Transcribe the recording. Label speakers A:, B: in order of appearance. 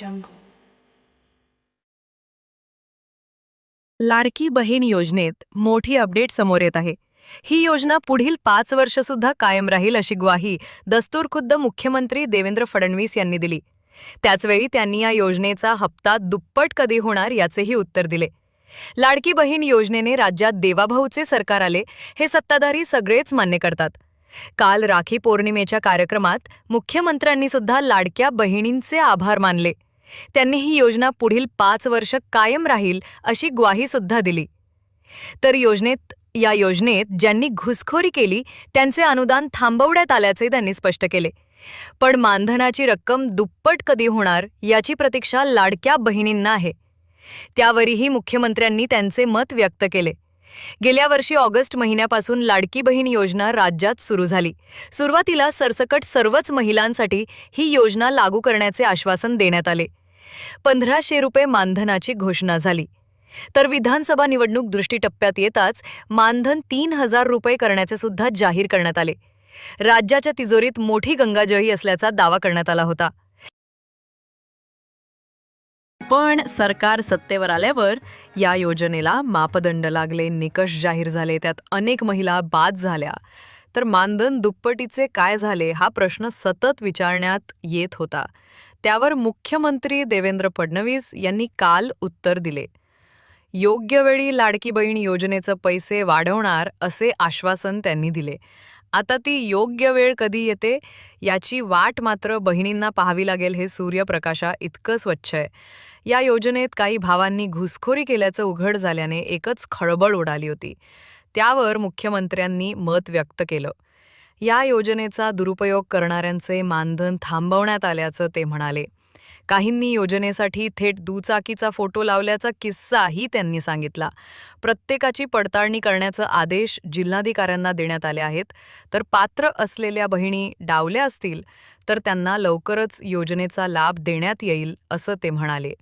A: Jungle.
B: Ladki Bahin योजनेत मोठी update समोर येत आहे. ही योजना पुढील पाच वर्ष सुद्धा कायम राहील अशी ग्वाही दस्तूर खुद्द मुख्यमंत्री देवेंद्र फडणवीस यांनी दिली. त्याचवेळी त्यांनी या योजनेचा हप्ता दुप्पट कधी होणार याचेही उत्तर दिले. लाडकी बहीण योजनेने राज्यात देवाभाऊचे सरकार आले हे सत्ताधारी सगळेच मान्य करतात. काल राखी पौर्णिमेच्या कार्यक्रमात मुख्यमंत्र्यांनी सुद्धा लाडक्या बहिणींचे आभार मानले. त्यांनी ही योजना पुढील पाच वर्ष कायम राहील अशी ग्वाही सुद्धा दिली. तर योजनेत या योजनेत ज्यांनी घुसखोरी केली त्यांचे अनुदान थांबवण्यात आल्याचे त्यांनी स्पष्ट केले. पण मानधनाची रक्कम दुप्पट कधी होणार याची प्रतीक्षा लाडक्या बहिणींना आहे. त्यावरही मुख्यमंत्र्यांनी त्यांचे मत व्यक्त केले. गेल्या वर्षी ऑगस्ट महिन्यापासून लाडकी बहीण योजना राज्यात सुरू झाली. सुरुवातीला सरसकट सर्वच महिलांसाठी ही योजना लागू करण्याचे आश्वासन देण्यात आले. पंधराशे रुपये मानधनाची घोषणा झाली. तर विधानसभा निवडणूक दृष्टीटप्प्यात येताच मानधन तीन हजार रुपये करण्याचे सुद्धा जाहीर करण्यात आले. राज्याच्या तिजोरीत मोठी गंगाजळी असल्याचा दावा करण्यात आला होता. पण सरकार सत्तेवर आल्यावर या योजनेला मापदंड लागले निकष जाहीर झाले त्यात अनेक महिला बाद झाल्या. तर मानधन दुप्पटीचे काय झाले हा प्रश्न सतत विचारण्यात येत होता. त्यावर मुख्यमंत्री देवेंद्र फडणवीस यांनी काल उत्तर दिले. योग्य वेळी लाडकी बहीण योजनेचं पैसे वाढवणार असे आश्वासन त्यांनी दिले. आता ती योग्य वेळ कधी येते याची वाट मात्र बहिणींना पाहावी लागेल हे सूर्यप्रकाशा इतकं स्वच्छ आहे. या योजनेत काही भावांनी घुसखोरी केल्याचं उघड झाल्याने एकच खळबळ उडाली होती. त्यावर मुख्यमंत्र्यांनी मत व्यक्त केलं. या योजनेचा दुरुपयोग करणाऱ्यांचे मानधन थांबवण्यात आल्याचं ते म्हणाले. काहींनी योजनेसाठी थेट दुचाकीचा फोटो लावल्याचा किस्साही त्यांनी सांगितला. प्रत्येकाची पडताळणी करण्याचं आदेश जिल्हाधिकाऱ्यांना देण्यात आले आहेत. तर पात्र असलेल्या बहिणी डावल्या असतील तर त्यांना लवकरच योजनेचा लाभ देण्यात येईल असं ते म्हणाले.